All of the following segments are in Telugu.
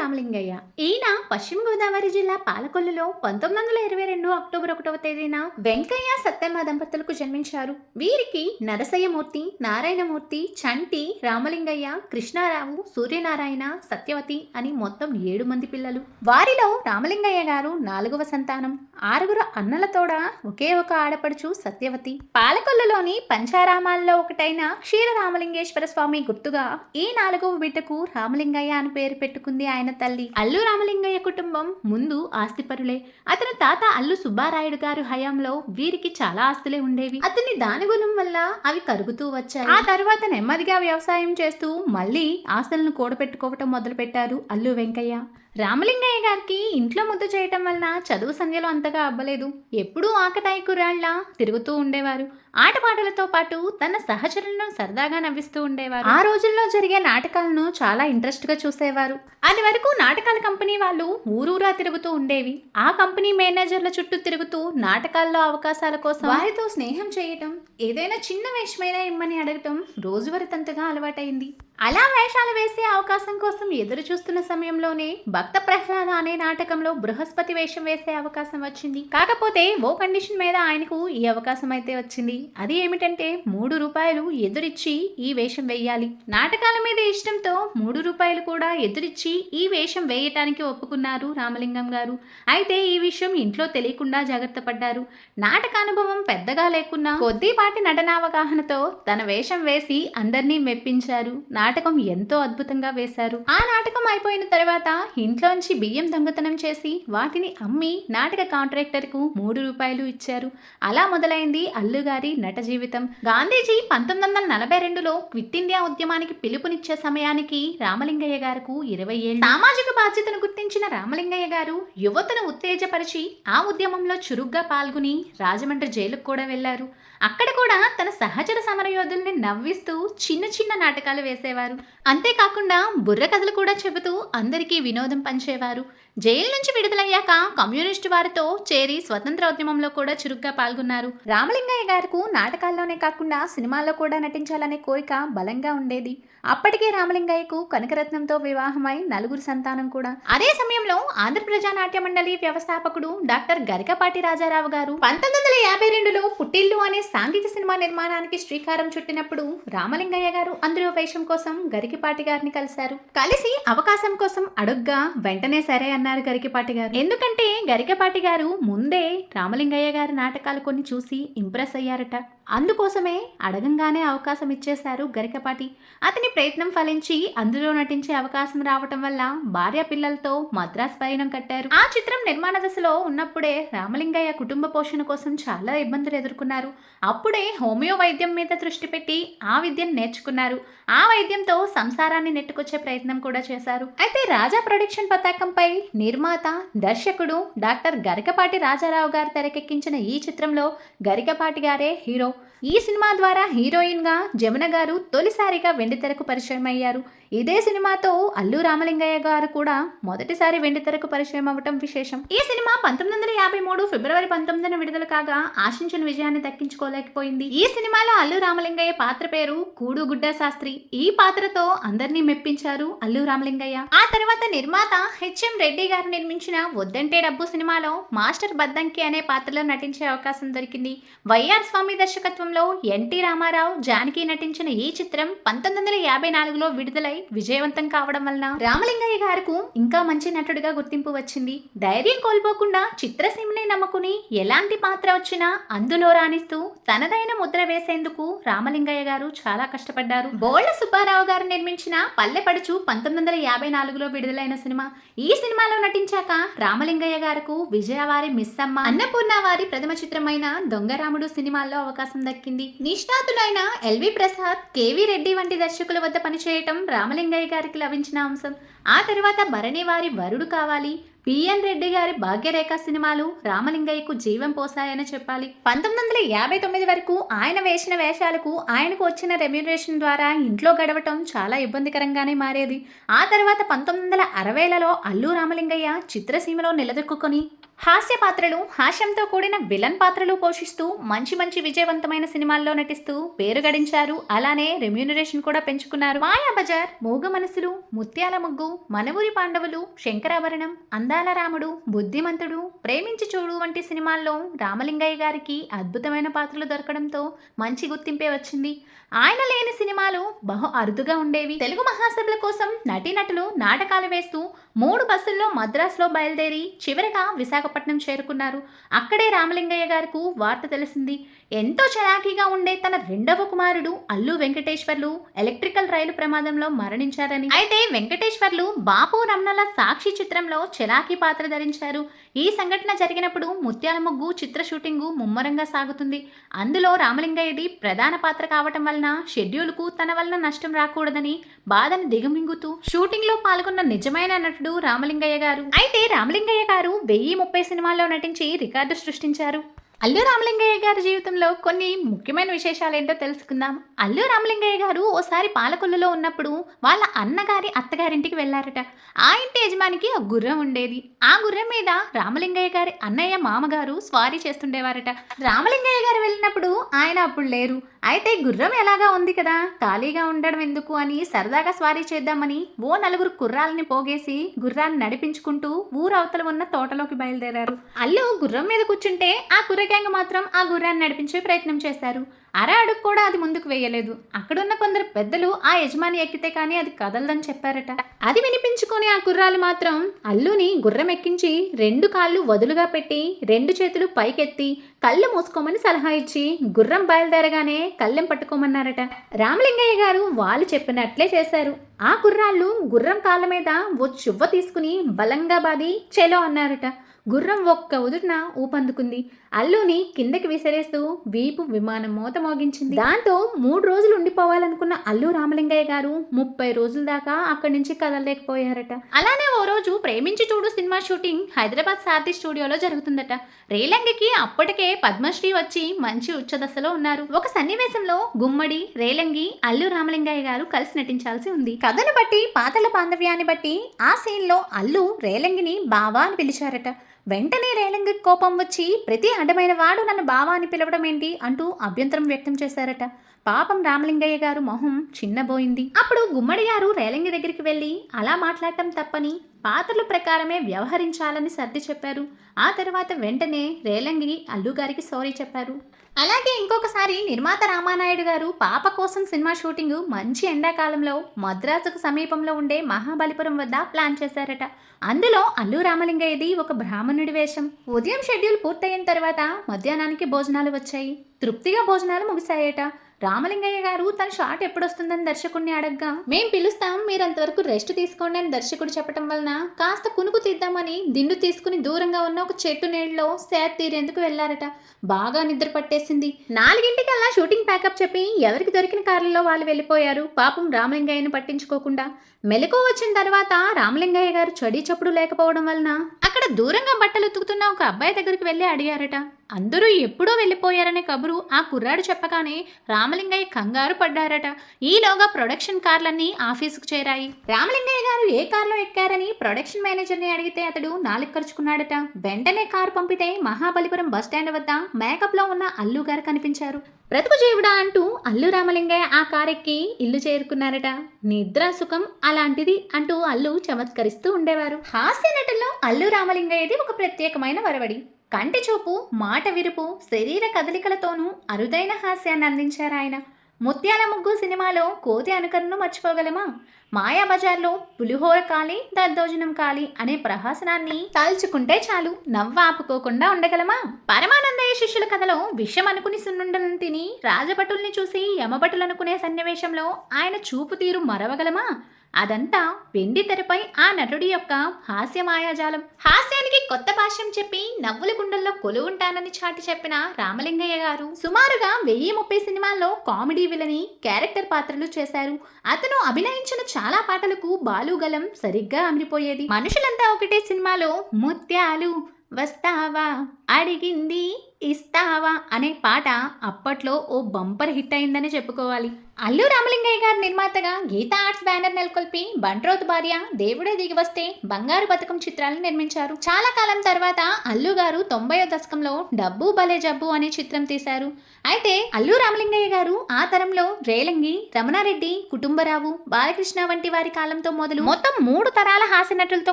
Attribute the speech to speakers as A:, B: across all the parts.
A: రామలింగయ్య. ఈయన పశ్చిమ గోదావరి జిల్లా పాలకొల్లులో పంతొమ్మిది వందల ఇరవై రెండు అక్టోబర్ ఒకటవ తేదీన వెంకయ్య సత్యమ్మ దంపతులకు జన్మించారు. వీరికి నరసయ్యమూర్తి నారాయణమూర్తి చంటి రామలింగయ్య కృష్ణారావు సూర్యనారాయణ సత్యవతి అని మొత్తం ఏడు మంది పిల్లలు. వారిలో రామలింగయ్య గారు నాలుగవ సంతానం. ఆరుగురు అన్నలతోడ ఒకే ఒక ఆడపడుచు సత్యవతి. పాలకొల్లులోని పంచారామాల్లో ఒకటైన క్షీర రామలింగేశ్వర స్వామి గుర్తుగా ఈ నాలుగవ బిడ్డకు రామలింగయ్య అని పేరు పెట్టుకుంది ఆయన తల్లి. అల్లు రామలింగయ్య కుటుంబం ముందు ఆస్తిపరులే. అతని తాత అల్లు సుబ్బారాయుడు గారు హయాంలో వీరికి చాలా ఆస్తులే ఉండేవి. అతని దానిగుణం వల్ల అవి కరుగుతూ వచ్చాయి. ఆ తర్వాత నెమ్మదిగా వ్యవసాయం చేస్తూ మళ్ళీ ఆస్తులను కూడబెట్టుకోవటం మొదలుపెట్టారు అల్లు వెంకయ్య. రామలింగయ్య గారికి ఇంట్లో ముద్దు చేయటం వలన చదువు సంధ్యలో అంతగా అవ్వలేదు ఎప్పుడూ ఆకతాయి కుర్రాళ్ళ తిరుగుతూ ఉండేవారు. ఆటపాటలతో పాటు తన సహచరులను సరదాగా నవ్విస్తూ ఉండేవారు. ఆ రోజుల్లో జరిగే నాటకాలను చాలా ఇంట్రెస్ట్గా చూసేవారు. అది వరకు నాటకాల కంపెనీ వాళ్ళు ఊరూరా తిరుగుతూ ఉండేవి. ఆ కంపెనీ మేనేజర్ల చుట్టూ తిరుగుతూ నాటకాల్లో అవకాశాల కోసం వారితో స్నేహం చేయటం ఏదైనా చిన్న వేషమైనా ఇమ్మని అడగటం రోజువారీ తంతగా అలవాటైంది. అలా వేషాలు వేసే అవకాశం కోసం ఎదురు చూస్తున్న సమయంలోనే భక్త ప్రహ్లాద అనే నాటకంలో బృహస్పతి వేషం వేసే అవకాశం వచ్చింది. కాకపోతే ఓ కండిషన్ మీద ఆయనకు ఈ అవకాశం అయితే వచ్చింది. అది ఏమిటంటే మూడు రూపాయలు ఎదురిచ్చి ఈ వేషం వేయాలి. నాటకాల మీద ఇష్టంతో మూడు రూపాయలు కూడా ఎదురిచ్చి ఈ వేషం వేయటానికి ఒప్పుకున్నారు రామలింగం గారు. అయితే ఈ విషయం ఇంట్లో తెలియకుండా జాగ్రత్త పడ్డారు. నాటక అనుభవం పెద్దగా లేకున్నా కొద్దిపాటి నటనావగాహనతో తన వేషం వేసి అందరినీ మెప్పించారు. నాటకం ఎంతో అద్భుతంగా వేశారు. ఆ నాటకం అయిపోయిన తర్వాత ఇంట్లోంచి బియ్యం దొంగతనం చేసి వాటిని అమ్మి నాటక కాంట్రాక్టర్కు మూడు రూపాయలు ఇచ్చారు. అలా మొదలైంది అల్లుగారి నట జీవితం. గాంధీజీ పంతొమ్మిది వందల నలభై రెండులో క్విట్ ఇండియా ఉద్యమానికి పిలుపునిచ్చే సమయానికి రామలింగయ్య గారికి ఇరవై ఏళ్ళు. సామాజిక బాధ్యతను గుర్తించిన రామలింగయ్య గారు యువతను ఉత్తేజపరిచి ఆ ఉద్యమంలో చురుగ్గా పాల్గొని రాజమండ్రి జైలుకు కూడా వెళ్ళారు అక్కడ కూడా తన సహచర సమరయోధుల్ని నవ్విస్తూ చిన్న చిన్న నాటకాలు వేసేవారు. అంతేకాకుండా బుర్ర కథలు కూడా చెబుతూ అందరికీ వినోదం పంచేవారు. జైలు నుంచి విడుదలయ్యాక కమ్యూనిస్టు వారితో చేరి స్వతంత్ర ఉద్యమంలో కూడా చురుగ్గా పాల్గొన్నారు. రామలింగయ్య గారికి నాటకాల్లోనే కాకుండా సినిమాల్లో కూడా నటించాలనే కోరిక బలంగా ఉండేది. అప్పటికే రామలింగయ్యకు కనకరత్నంతో వివాహమై నలుగురు సంతానం కూడా. అదే సమయంలో ఆంధ్ర ప్రజానాట్య మండలి వ్యవస్థాపకుడు డాక్టర్ గరికపాటి రాజారావు గారు పంతొమ్మిది వందల యాభై రెండులో పుట్టిల్లు అనే సాంఘిక సినిమా నిర్మాణానికి శ్రీకారం చుట్టినప్పుడు రామలింగయ్య గారు అందులో వేషం కోసం గరికిపాటి గారిని కలిశారు. కలిసి అవకాశం కోసం అడుగ్గా వెంటనే సరే అన్నారు గరికపాటి గారు. ఎందుకంటే గరికపాటి గారు ముందే రామలింగయ్య గారి నాటకాలు కొన్ని చూసి ఇంప్రెస్ అయ్యారట. అందుకోసమే అడగంగానే అవకాశం ఇచ్చేశారు గరికపాటి అతని ప్రయత్నం ఫలించి అందులో నటించే అవకాశం రావటం వల్ల భార్య పిల్లలతో మద్రాస్ పయనం కట్టారు. ఆ చిత్రం నిర్మాణ దశలో ఉన్నప్పుడే రామలింగయ్య కుటుంబ పోషణ కోసం చాలా ఇబ్బందులు ఎదుర్కొన్నారు. అప్పుడే హోమియో వైద్యం మీద దృష్టి పెట్టి ఆ విద్యను నేర్చుకున్నారు. ఆ వైద్యంతో సంసారాన్ని నెట్టుకొచ్చే ప్రయత్నం కూడా చేశారు. అయితే రాజా ప్రొడక్షన్ పతాకంపై నిర్మాత దర్శకుడు డాక్టర్ గరికపాటి రాజారావు గారు తెరకెక్కించిన ఈ చిత్రంలో గరికపాటి గారే హీరో. ఈ సినిమా ద్వారా హీరోయిన్గా జమున గారు తొలిసారిగా వెండితెరకు పరిచయం అయ్యారు ఇదే సినిమాతో అల్లు రామలింగయ్య గారు కూడా మొదటిసారి వెండితెరకు పరిచయం అవ్వటం విశేషం. ఈ సినిమా పంతొమ్మిది వందల యాభై మూడు ఫిబ్రవరి పంతొమ్మిదిన విడుదల కాగా ఆశించిన విజయాన్ని దక్కించుకోలేకపోయింది. ఈ సినిమాలో అల్లు రామలింగయ్య పాత్ర పేరు కూడు గుడ్డ శాస్త్రి. ఈ పాత్రతో అందరినీ మెప్పించారు అల్లు రామలింగయ్య. ఆ తర్వాత నిర్మాత హెచ్ఎం రెడ్డి గారు నిర్మించిన వద్దంటే డబ్బు సినిమాలో మాస్టర్ బద్దంకి అనే పాత్రలో నటించే అవకాశం దొరికింది. వైఆర్ స్వామి దర్శకత్వంలో ఎన్టీ రామారావు జానకి నటించిన ఈ చిత్రం పంతొమ్మిది వందల యాభై నాలుగులో విడుదలై విజయవంతం కావడం వలన రామలింగయ్య గారికి ఇంకా మంచి నటుడిగా గుర్తింపు వచ్చింది. ధైర్యం కోల్పోకుండా చిత్రసీమని నమ్ముకుని ఎలాంటి పాత్ర వచ్చినా అందులో రాణిస్తూ తనదైన ముద్ర వేసేందుకు రామలింగయ్య గారు చాలా కష్టపడ్డారు. బోళ్ళ సుబ్బారావు గారు నిర్మించిన పల్లెపడుచు పంతొమ్మిది వందల యాభై నాలుగులో విడుదలైన సినిమా. ఈ సినిమాలో నటించాక రామలింగయ్య గారికు విజయవారి మిస్సమ్మ అన్నపూర్ణ వారి ప్రథమ చిత్రమైన దొంగరాముడు సినిమాల్లో అవకాశం దక్కింది. నిష్ణాతులైన ఎల్వి ప్రసాద్ కేవీ రెడ్డి వంటి దర్శకుల వద్ద పనిచేయటం రామలింగయ్య గారికి లభించిన అంశం. ఆ తర్వాత భరణి వారి వరుడు కావాలి. పిఎన్ రెడ్డి గారి భాగ్యరేఖ సినిమాలు రామలింగయ్యకు జీవం పోసాయని చెప్పాలి. పంతొమ్మిది వందల యాభై తొమ్మిది వరకు ఆయన వేసిన వేషాలకు ఆయనకు వచ్చిన రెమ్యునరేషన్ ద్వారా ఇంట్లో గడవటం చాలా ఇబ్బందికరంగానే మారేది. ఆ తర్వాత పంతొమ్మిది వందల అరవైలలో అల్లు రామలింగయ్య చిత్రసీమలో నిలదొక్కుని హాస్య పాత్రలు హాస్యంతో కూడిన విలన్ పాత్రలు పోషిస్తూ మంచి మంచి విజయవంతమైన సినిమాల్లో నటిస్తూ పేరు గడించారు. అలానే రెమ్యూనరేషన్ కూడా పెంచుకున్నారు. మాయా బజార్ మూగ మనసులు ముత్యాల ముగ్గు మనవురి పాండవులు శంకరాభరణం అందాల రాముడు బుద్ధిమంతుడు ప్రేమించి చూడు వంటి సినిమాల్లో రామలింగయ్య గారికి అద్భుతమైన పాత్రలు దొరకడంతో మంచి గుర్తింపే వచ్చింది. ఆయన లేని సినిమాలు బహు అరుదుగా ఉండేవి. తెలుగు మహాసభల కోసం నటీనటులు నాటకాలు వేస్తూ మూడు బస్సుల్లో మద్రాసులో బయలుదేరి చివరగా విశాఖపట్నం చేరుకున్నారు. అక్కడే రామలింగయ్య గారికి వార్త తెలిసింది. ఎంతో చలాకీగా ఉండే తన రెండవ కుమారుడు అల్లు వెంకటేశ్వర్లు ఎలక్ట్రికల్ రైలు ప్రమాదంలో మరణించారని. అయితే వెంకటేశ్వర్లు బాపు రమణల సాక్షి చిత్రంలో చలాకీ పాత్ర ధరించారు. ఈ సంఘటన జరిగినప్పుడు ముత్యాల ముగ్గు చిత్ర షూటింగు ముమ్మరంగా సాగుతుంది. అందులో రామలింగయ్యది ప్రధాన పాత్ర కావటం వలన షెడ్యూల్కు తన వలన నష్టం రాకూడదని బాధను దిగమింగుతూ షూటింగ్లో పాల్గొన్న నిజమైన నటుడు రామలింగయ్య గారు. అయితే రామలింగయ్య గారు వెయ్యి ముప్పై సినిమాల్లో నటించి రికార్డు సృష్టించారు. అల్లు రామలింగయ్య గారి జీవితంలో కొన్ని ముఖ్యమైన విశేషాలు ఏంటో తెలుసుకుందాం. అల్లు రామలింగయ్య గారు ఓసారి పాలకొల్లులో ఉన్నప్పుడు వాళ్ళ అన్నగారి అత్తగారింటికి వెళ్ళారట. ఆ ఇంటి యజమానికి ఆ గుర్రం ఉండేది. ఆ గుర్రం మీద రామలింగయ్య గారి అన్నయ్య మామగారు స్వారీ చేస్తుండేవారట. రామలింగయ్య గారు వెళ్ళినప్పుడు ఆయన అప్పుడు లేరు. అయితే గుర్రం ఎలాగా ఉంది కదా? ఖాళీగా ఉండడం ఎందుకు అని సరదాగా స్వారీ చేద్దామని ఓ నలుగురు కుర్రాలని పోగేసి గుర్రాన్ని నడిపించుకుంటూ ఊరవతల ఉన్న తోటలోకి బయలుదేరారు. అల్లు గుర్రం మీద కూర్చుంటే ఆ కుర్ర కుర్రగ్యాంగ్ మాత్రం ఆ గుర్రాన్ని నడిపించే ప్రయత్నం చేశారు. అర అడుగు కూడా అది ముందుకు వేయలేదు. అక్కడున్న కొందరు పెద్దలు ఆ యజమాని ఎక్కితే కానీ అది కదలదని చెప్పారట. అది వినిపించుకొని ఆ కుర్రాలు మాత్రం అల్లుని గుర్రం ఎక్కించి రెండు కాళ్ళు వదులుగా పెట్టి రెండు చేతులు పైకెత్తి కళ్ళు మూసుకోమని సలహా ఇచ్చి గుర్రం బయలుదేరగానే కళ్ళెం పట్టుకోమన్నారట. రామలింగయ్య గారు వాళ్ళు చెప్పినట్లే చేశారు. ఆ కుర్రాళ్ళు గుర్రం కాళ్ళ మీద ఓ చువ్వ తీసుకుని బలంగా బాది చెలో అన్నారట. గుర్రం ఒక్క ఉదుటిన ఊపందుకుంది. అల్లుని కిందకి విసిరేస్తూ వీపు విమానం మూత మోగించింది? దాంతో మూడు రోజులు ఉండిపోవాలనుకున్న అల్లు రామలింగయ్య గారు ముప్పై రోజుల దాకా అక్కడి నుంచి కదలలేకపోయారట. అలానే ఓ రోజు ప్రేమించి చూడు సినిమా షూటింగ్ హైదరాబాద్ సారథి స్టూడియోలో జరుగుతుందట. రేలంగికి అప్పటికే పద్మశ్రీ వచ్చి మంచి ఉచ్చదశలో ఉన్నారు. ఒక సన్నివేశంలో గుమ్మడి రేలంగి అల్లు రామలింగయ్య గారు కలిసి నటించాల్సి ఉంది. కథను బట్టి పాతల బాంధవ్యాన్ని బట్టి ఆ సీన్లో అల్లు రేలంగిని బావా అని పిలిచారట. వెంటనే రేలంగి కోపం వచ్చి ప్రతి అడ్డమైన వాడు నన్ను బావా అని పిలవడం ఏంటి అంటూ అభ్యంతరం వ్యక్తం చేశారట. పాపం రామలింగయ్య గారు మొహం చిన్నబోయింది. అప్పుడు గుమ్మడి గారు రేలంగి దగ్గరికి వెళ్ళి అలా మాట్లాడటం తప్పని పాత్రల ప్రకారమే వ్యవహరించాలని సర్ది చెప్పారు. ఆ తర్వాత వెంటనే రేలంగి అల్లు గారికి సారీ చెప్పారు. అలాగే ఇంకొకసారి నిర్మాత రామానాయుడు గారు పాప కోసం సినిమా షూటింగ్ మంచి ఎండాకాలంలో మద్రాసుకు సమీపంలో ఉండే మహాబలిపురం వద్ద ప్లాన్ చేశారట. అందులో అల్లు రామలింగయ్యది ఒక బ్రాహ్మణుడి వేషం. ఉదయం షెడ్యూల్ పూర్తయిన తర్వాత మధ్యాహ్నానికి భోజనాలు వచ్చాయి. తృప్తిగా భోజనాలు ముగిశాయట. రామలింగయ్య గారు తన షాట్ ఎప్పుడొస్తుందని దర్శకుడిని అడగ్గా. మేం పిలుస్తాం మీరు అంతవరకు రెస్ట్ తీసుకోండి అని దర్శకుడు చెప్పడం వలన కాస్త కునుకు తీద్దామని దిండు తీసుకుని దూరంగా ఉన్న ఒక చెట్టు నీళ్ళలో సేద తీరేందుకు వెళ్ళారట బాగా నిద్ర పట్టేసింది. నాలుగింటికల్లా షూటింగ్ ప్యాకప్ చెప్పి ఎవరికి దొరికిన కార్లలో వాళ్ళు వెళ్ళిపోయారు. పాపం రామలింగయ్యను పట్టించుకోకుండా. మెలకు వచ్చిన తర్వాత రామలింగయ్య గారు చడి చప్పుడు లేకపోవడం వలన అక్కడ దూరంగా బట్టలు ఉతుకుతున్న ఒక అబ్బాయి దగ్గరికి వెళ్ళి అడిగారట. అందరూ ఎప్పుడో వెళ్ళిపోయారనే కబురు ఆ కుర్రాడు చెప్పగానే రామలింగయ్య కంగారు పడ్డారట. ఈలోగా ప్రొడక్షన్ కార్లన్నీ ఆఫీసుకు చేరాయి. రామలింగయ్య గారు ఏ కార్లో ఎక్కారని ప్రొడక్షన్ మేనేజర్ని అడిగితే అతడు నాలుగు ఖర్చుకున్నాడట వెంటనే కారు పంపితే మహాబలిపురం బస్టాండ్ వద్ద మేకప్లో ఉన్న అల్లు గారు కనిపించారు. బ్రతుకు జీవుడా అంటూ అల్లు రామలింగయ్య ఆ కారెక్కి ఇల్లు చేరుకున్నారట. నిద్ర సుఖం అలాంటిది అంటూ అల్లు చమత్కరిస్తూ ఉండేవారు. హాస్య నటుల్లో అల్లు రామలింగయ్యది ఒక ప్రత్యేకమైన వరవడి. కంటి చూపు మాట విరుపు శరీర కదలికలతోనూ అరుదైన హాస్యాన్ని అందించారు ఆయన. ముత్యాల ముగ్గు సినిమాలో కోతి అనుకరణను మర్చిపోగలమా? మాయాబజార్లో పులిహోర కాలి దద్దోజనం కాలి అనే ప్రహసనాన్ని తలుచుకుంటే చాలు నవ్వు ఆపుకోకుండా ఉండగలమా? పరమానందయ్య శిష్యుల కథలో విషం అనుకుని సున్నుండలను తిని రాజభటుల్ని చూసి యమభటులనుకునే సన్నివేశంలో ఆయన చూపు తీరు మరవగలమా? అదంతా వెండి తెరపై ఆ నటుడి యొక్క హాస్యమాయాజాలం హాస్యానికి కొత్త భాష్యం చెప్పి నవ్వుల గుండెల్లో కొలువుంటానని చాటి చెప్పిన రామలింగయ్య గారు సుమారుగా వెయ్యి ముప్పై సినిమాల్లో కామెడీ విలని క్యారెక్టర్ పాత్రలు చేశారు. అతను అభినయించిన చాలా పాటలకు బాలుగలం సరిగ్గా అమిరిపోయేది. మనుషులంతా ఒకటే సినిమాలో ముత్యాలు వస్తావా? అడిగింది ఇస్తావా అనే పాట అప్పట్లో ఓ బంపర్ హిట్ అయిందని చెప్పుకోవాలి. అల్లు రామలింగయ్య గారి నిర్మాతగా గీతా ఆర్ట్స్ బ్యానర్ నెలకొల్పి బంట్రోత్ భార్య దేవుడే దిగి వస్తే బంగారు బతుకం చిత్రాలను నిర్మించారు. చాలా కాలం తర్వాత అల్లు గారు తొంభై దశకంలో డబ్బు భలే జబ్బు అనే చిత్రం తీశారు. అయితే అల్లు రామలింగయ్య గారు ఆ తరంలో రేలంగి రమణారెడ్డి కుటుంబరావు బాలకృష్ణ వంటి వారి కాలంతో మొదలు మొత్తం మూడు తరాల హాస్య నటులతో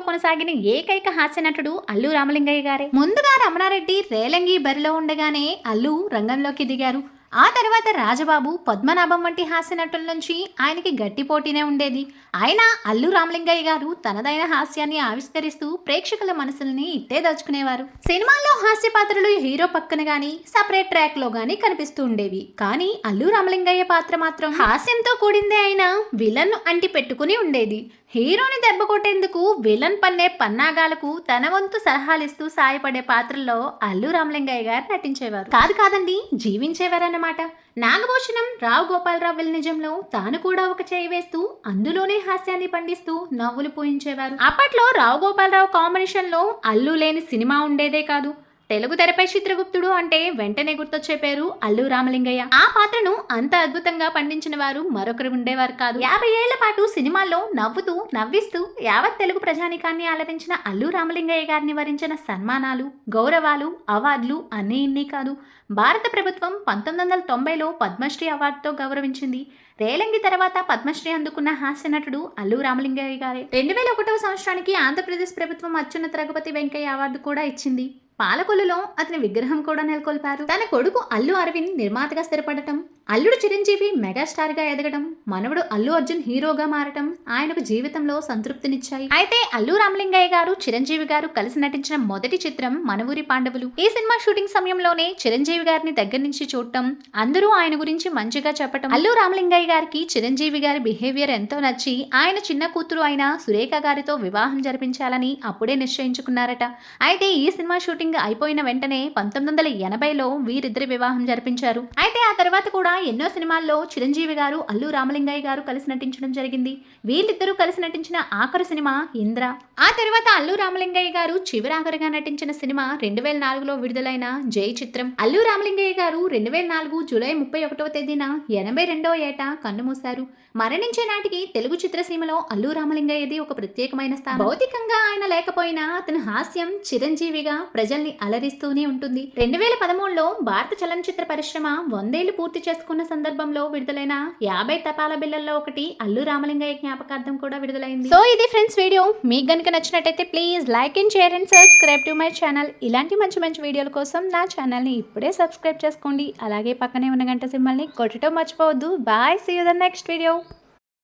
A: కొనసాగిన ఏకైక హాస్య నటుడు అల్లు రామలింగయ్య గారే. ముందుగా రమణారెడ్డి రేలంగి బరిలో ఉండగానే అల్లు రంగంలోకి దిగారు. ఆ తర్వాత రాజబాబు పద్మనాభం వంటి హాస్య నటుల నుంచి ఆయనకి గట్టి పోటీనే ఉండేది. ఆయన అల్లు రామలింగయ్య గారు తనదైన హాస్యాన్ని ఆవిష్కరిస్తూ ప్రేక్షకుల మనసుల్ని ఇట్టే దోచుకునేవారు. సినిమాల్లో హాస్య పాత్రలు హీరో పక్కన గాని సపరేట్ ట్రాక్లో గాని కనిపిస్తూ ఉండేవి. కానీ అల్లు రామలింగయ్య పాత్ర మాత్రం హాస్యంతో కూడిందే అయినా విలన్ అంటి పెట్టుకుని ఉండేది. హీరోని దెబ్బ కొట్టేందుకు విలన్ పన్నే పన్నాగాలకు తన వంతు సలహాలిస్తూ సాయపడే పాత్రల్లో అల్లు రామలింగయ్య గారు నటించేవారు. కాదు కాదండి జీవించేవారన్నమాట. నాగభూషణం రావు గోపాలరావు నిజంలో తాను కూడా ఒక చేయి వేస్తూ అందులోనే హాస్యాన్ని పండిస్తూ నవ్వులు పూయించేవారు. అప్పట్లో రావు గోపాలరావు కాంబినేషన్లో అల్లు లేని సినిమా ఉండేదే కాదు. తెలుగు తెరపై చిత్రగుప్తుడు అంటే వెంటనే గుర్తొచ్చే పేరు అల్లు రామలింగయ్య. ఆ పాత్రను అంత అద్భుతంగా పండించిన వారు మరొకరు ఉండేవారు కాదు. యాభై ఏళ్ళ పాటు సినిమాల్లో నవ్వుతూ నవ్విస్తూ యావత్ తెలుగు ప్రజానికాన్ని ఆలరించిన అల్లు రామలింగయ్య గారిని వరించిన సన్మానాలు గౌరవాలు అవార్డులు అన్నీ ఇన్ని కాదు. భారత ప్రభుత్వం పంతొమ్మిది వందల తొంభైలో పద్మశ్రీ అవార్డుతో గౌరవించింది. రేలంగి తర్వాత పద్మశ్రీ అందుకున్న హాస్య నటుడు అల్లు రామలింగయ్య గారే. రెండు వేల ఒకటవ సంవత్సరానికి ఆంధ్రప్రదేశ్ ప్రభుత్వం అత్యున్నత రఘుపతి వెంకయ్య అవార్డు కూడా ఇచ్చింది. పాలకొల్లులో అతని విగ్రహం కూడా నెలకొల్పారు. తన కొడుకు అల్లు అరవింద్ నిర్మాతగా స్థిరపడటం అల్లుడు చిరంజీవి మెగాస్టార్గా ఎదగడం మనవడు అల్లు అర్జున్ హీరోగా మారటం ఆయనకు జీవితంలో సంతృప్తినిచ్చాయి. అయితే అల్లు రామలింగయ్య గారు చిరంజీవి గారు కలిసి నటించిన మొదటి చిత్రం మనవూరి పాండవులు. ఈ సినిమా షూటింగ్ సమయంలోనే చిరంజీవి గారిని దగ్గర నుంచి చూడటం అందరూ ఆయన గురించి మంచిగా చెప్పటం అల్లు రామలింగయ్య గారికి చిరంజీవి గారి బిహేవియర్ ఎంతో నచ్చి ఆయన చిన్న కూతురు అయిన సురేఖ గారితో వివాహం జరిపించాలని అప్పుడే నిశ్చయించుకున్నారట. అయితే ఈ సినిమా షూటింగ్ అయిపోయిన వెంటనే పంతొమ్మిది వందల ఎనభైలో వీరిద్దరి వివాహం జరిపించారు. అయితే ఆ తర్వాత కూడా ఎన్నో సినిమాల్లో చిరంజీవి గారు అల్లు రామలింగయ్య గారు కలిసి నటించడం జరిగింది. వీళ్ళిద్దరూ కలిసి నటించిన ఆఖరు సినిమా ఇంద్ర. ఆ తర్వాత అల్లు రామలింగయ్య గారు చివరాఖరిగా నటించిన సినిమా రెండు వేల నాలుగులో విడుదలైన జై చిత్రం. అల్లు రామలింగయ్య గారు రెండు వేల నాలుగు జూలై ముప్పై ఒకటవ తేదీన ఎనభై రెండో ఏట కన్నుమూశారు. మరణించే నాటికి తెలుగు చిత్రసీమలో అల్లు రామలింగయ్యది ఒక ప్రత్యేకమైన స్థానం. భౌతికంగా ఆయన లేకపోయినా అతని హాస్యం చిరంజీవిగా ప్రజల్ని అలరిస్తూనే ఉంటుంది. రెండు వేల పదమూడులో భారత చలనచిత్ర పరిశ్రమ వందేళ్ళు పూర్తి చేసుకున్న సందర్భంలో విడుదలైన యాభై తపాల బిల్లల్లో ఒకటి అల్లు రామలింగయ్య జ్ఞాపకార్థం కూడా విడుదలైంది. సో ఇది ఫ్రెండ్స్ వీడియో. మీకు గనుక నచ్చినట్టయితే please like and share and subscribe to my channel. ఇలాంటి మంచి మంచి వీడియోల కోసం నా ఛానల్ని ఇప్పుడే సబ్స్క్రైబ్ చేసుకోండి. అలాగే పక్కనే ఉన్న గంట సింబల్ని కొట్టడం మర్చిపోవద్దు. Bye. See you the next video